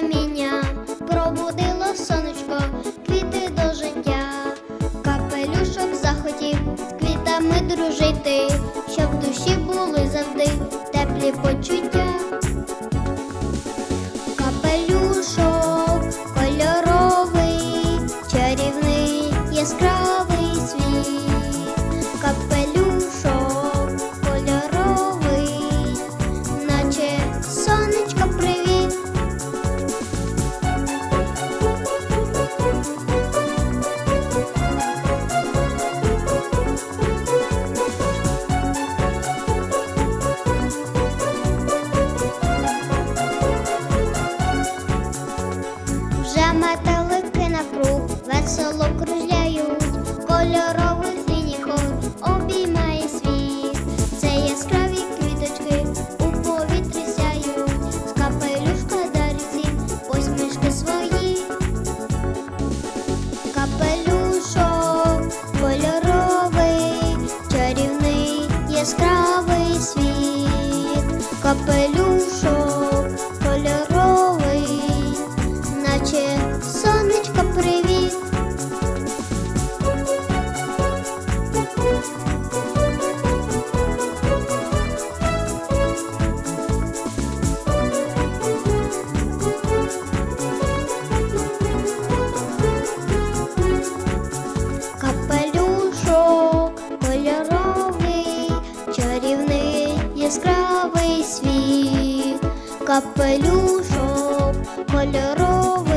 каміння, пробудило сонечко, квіти до життя, капелюшок захотів з квітами дружить. Вже метелики на круг весело кружляють, кольорових лінійок обіймає світ. Це яскраві квіточки у повітрі сяють, з капелюшка дарить посмішки свої. Капелюшок кольоровий, чарівний, яскравий світ. Капелюшок Капелюшок кольоровий,